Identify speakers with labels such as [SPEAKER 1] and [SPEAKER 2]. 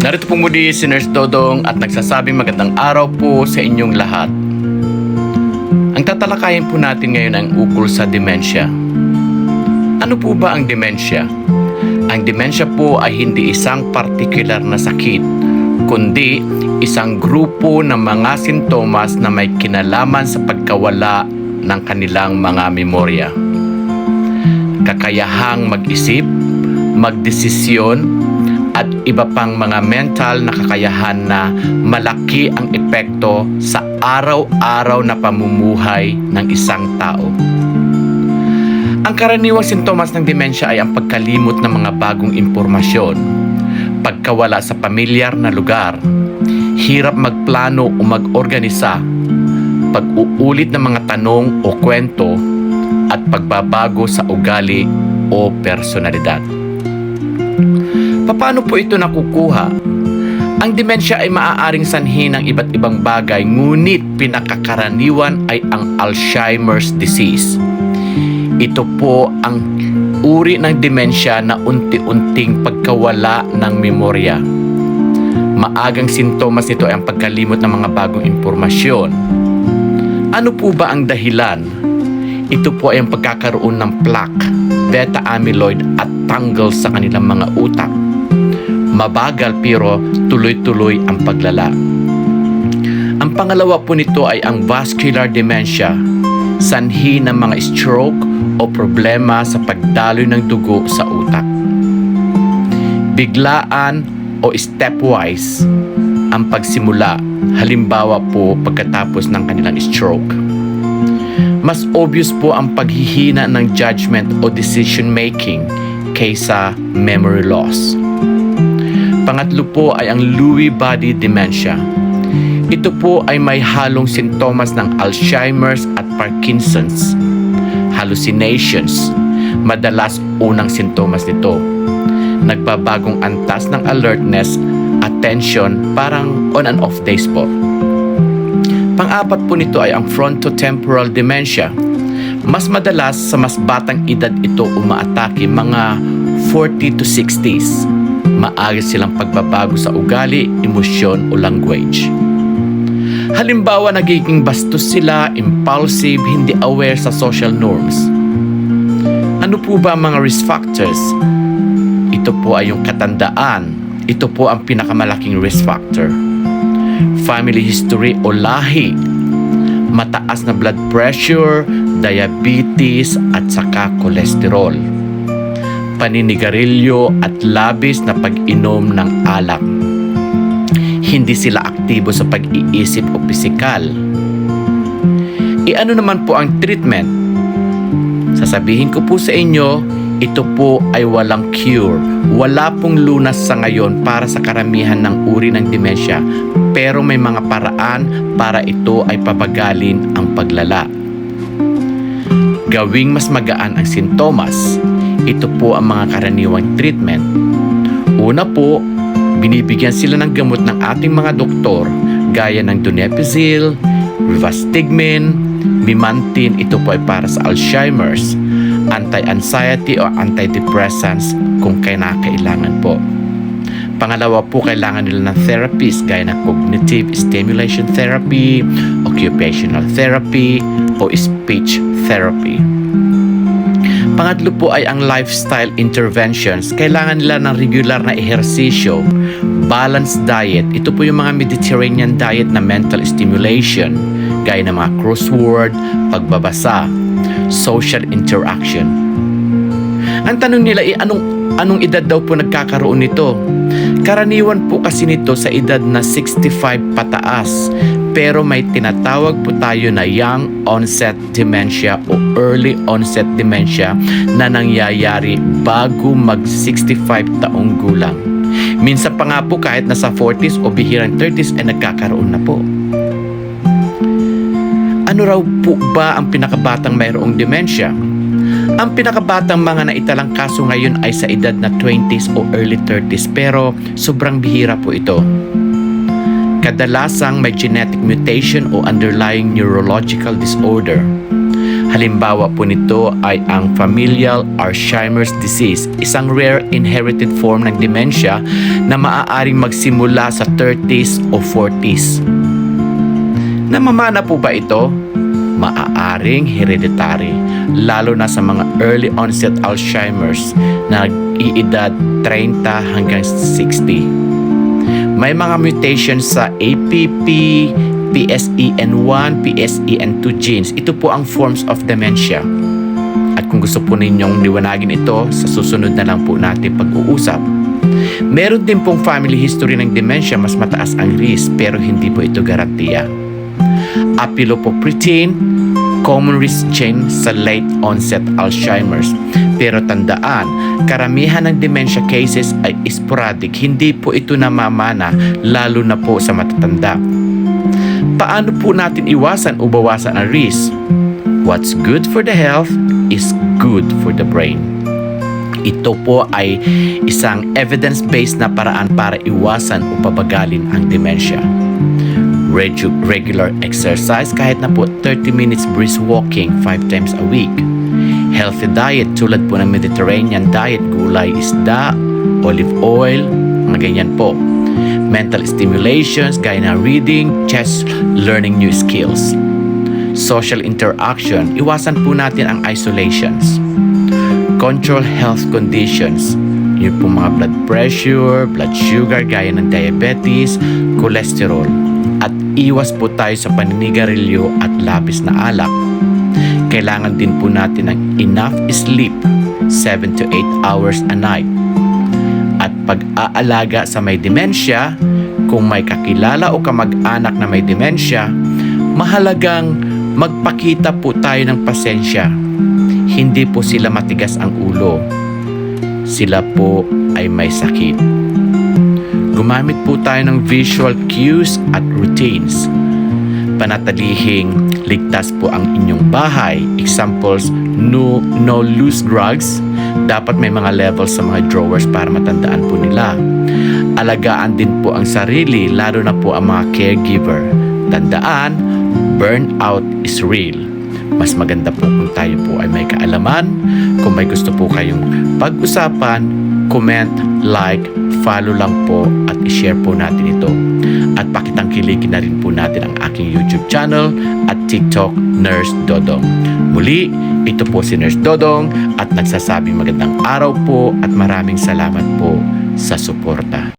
[SPEAKER 1] Narito po muli si Nurse Dodong at nagsasabing magandang araw po sa inyong lahat. Ang tatalakayin po natin ngayon ang ukol sa dementia. Ano po ba ang dementia? Ang dementia po ay hindi isang partikular na sakit, kundi isang grupo ng mga sintomas na may kinalaman sa pagkawala ng kanilang mga memorya. Kakayahang mag-isip, magdesisyon, at iba pang mga mental na kakayahan na malaki ang epekto sa araw-araw na pamumuhay ng isang tao. Ang karaniwang sintomas ng demensya ay ang pagkalimot ng mga bagong impormasyon, pagkawala sa pamilyar na lugar, hirap magplano o mag-organisa, pag-uulit ng mga tanong o kwento, at pagbabago sa ugali o personalidad. Paano po ito nakukuha? Ang demensya ay maaaring sanhi ng iba't ibang bagay ngunit pinakakaraniwan ay ang Alzheimer's disease. Ito po ang uri ng demensya na unti-unting pagkawala ng memorya. Maagang sintomas nito ay ang pagkalimot ng mga bagong impormasyon. Ano po ba ang dahilan? Ito po ay ang pagkakaroon ng plaque, beta amyloid at tangle sa kanilang mga utak. Mabagal pero tuloy-tuloy ang paglala. Ang pangalawa po nito ay ang vascular dementia, sanhi ng mga stroke o problema sa pagdaloy ng dugo sa utak. Biglaan o stepwise ang pagsimula, halimbawa po pagkatapos ng kanilang stroke. Mas obvious po ang paghihina ng judgment o decision making kaysa memory loss. Pangatlo po ay ang Lewy body dementia. Ito po ay may halong sintomas ng Alzheimer's at Parkinson's. Hallucinations, madalas unang sintomas nito. Nagbabagong antas ng alertness, attention, parang on and off days po. Pang-apat po nito ay ang frontotemporal dementia. Mas madalas sa mas batang edad ito umaatake mga 40 to 60s. Maaari silang pagbabago sa ugali, emosyon o language. Halimbawa, nagiging bastos sila, impulsive, hindi aware sa social norms. Ano po ba ang mga risk factors? Ito po ay yung katandaan. Ito po ang pinakamalaking risk factor. Family history o lahi. Mataas na blood pressure, diabetes at saka kolesterol. Paninigarilyo at labis na pag-inom ng alak. Hindi sila aktibo sa pag-iisip o pisikal. E ano naman po ang treatment? Sasabihin ko po sa inyo, ito po ay walang cure. Wala pong lunas sa ngayon para sa karamihan ng uri ng demensya, pero may mga paraan para ito ay pabagalin ang paglala. Gawing mas magaan ang sintomas. Ito po ang mga karaniwang treatment. Una po, binibigyan sila ng gamot ng ating mga doktor gaya ng donepezil, rivastigmin, mimantin, ito po ay para sa Alzheimer's, anti-anxiety o antidepressants kung kailangan po. Pangalawa po, kailangan nila ng therapies gaya ng cognitive stimulation therapy, occupational therapy, o speech therapy. Pangatlo po ay ang lifestyle interventions. Kailangan nila ng regular na ehersisyo, balanced diet. Ito po yung mga Mediterranean diet na mental stimulation, gaya ng mga crossword, pagbabasa, social interaction. Ang tanong nila ay anong anong edad daw po nagkakaroon nito? Karaniwan po kasi nito sa edad na 65 pataas. Pero may tinatawag po tayo na young onset dementia o early onset dementia na nangyayari bago mag 65 taong gulang. Minsan pa nga po kahit nasa 40s o bihirang 30s ay nagkakaroon na po. Ano raw po ba ang pinakabatang mayroong dementia? Ang pinakabatang mga naitalang kaso ngayon ay sa edad na 20s o early 30s pero sobrang bihira po ito. Kadalasang may genetic mutation o underlying neurological disorder. Halimbawa po nito ay ang familial Alzheimer's disease, isang rare inherited form ng dementia na maaaring magsimula sa 30s o 40s. Namamana po ba ito? Maaaring hereditary, lalo na sa mga early onset Alzheimer's na iedad 30 hanggang 60. May mga mutations sa APP, PSEN1, PSEN2 genes. Ito po ang forms of dementia. At kung gusto po ninyong liwanagin ito, sa susunod na lang po natin pag-uusap. Meron din pong family history ng dementia, mas mataas ang risk pero hindi po ito garantiya. Apilopopritin, common risk chain sa late onset Alzheimer's. Pero tandaan, karamihan ng dementia cases ay sporadic, hindi po ito namamana lalo na po sa matatanda. Paano po natin iwasan o bawasan ang risk? What's good for the health is good for the brain. Ito po ay isang evidence-based na paraan para iwasan o pabagalin ang dementia. Regu- regular exercise kahit na po 30 minutes brisk walking 5 times a week. Healthy diet tulad po ng Mediterranean diet, gulay, isda, olive oil, mga ganyan po. Mental stimulations gaya na reading, chess, learning new skills. Social interaction, iwasan po natin ang isolations. Control health conditions, yung po mga blood pressure, blood sugar gaya ng diabetes, cholesterol. At iwas po tayo sa paninigarilyo at labis na alak. Kailangan din po natin ng enough sleep, 7 to 8 hours a night. At pag-aalaga sa may demensya, kung may kakilala o kamag-anak na may demensya, mahalagang magpakita po tayo ng pasensya. Hindi po sila matigas ang ulo. Sila po ay may sakit. Gumamit po tayo ng visual cues at routines. Panatalihing ligtas po ang inyong bahay. Examples, no, no loose drugs. Dapat may mga levels sa mga drawers para matandaan po nila. Alagaan din po ang sarili, lalo na po ang mga caregiver. Tandaan, burnout is real. Mas maganda po kung tayo po ay may kaalaman. Kung may gusto po kayong pag-usapan, comment, like, follow lang po at i-share po natin ito. At pakitangkilikin na rin po natin ang aking YouTube channel at TikTok Nurse Dodong. Muli, ito po si Nurse Dodong at nagsasabing magandang araw po at maraming salamat po sa suporta.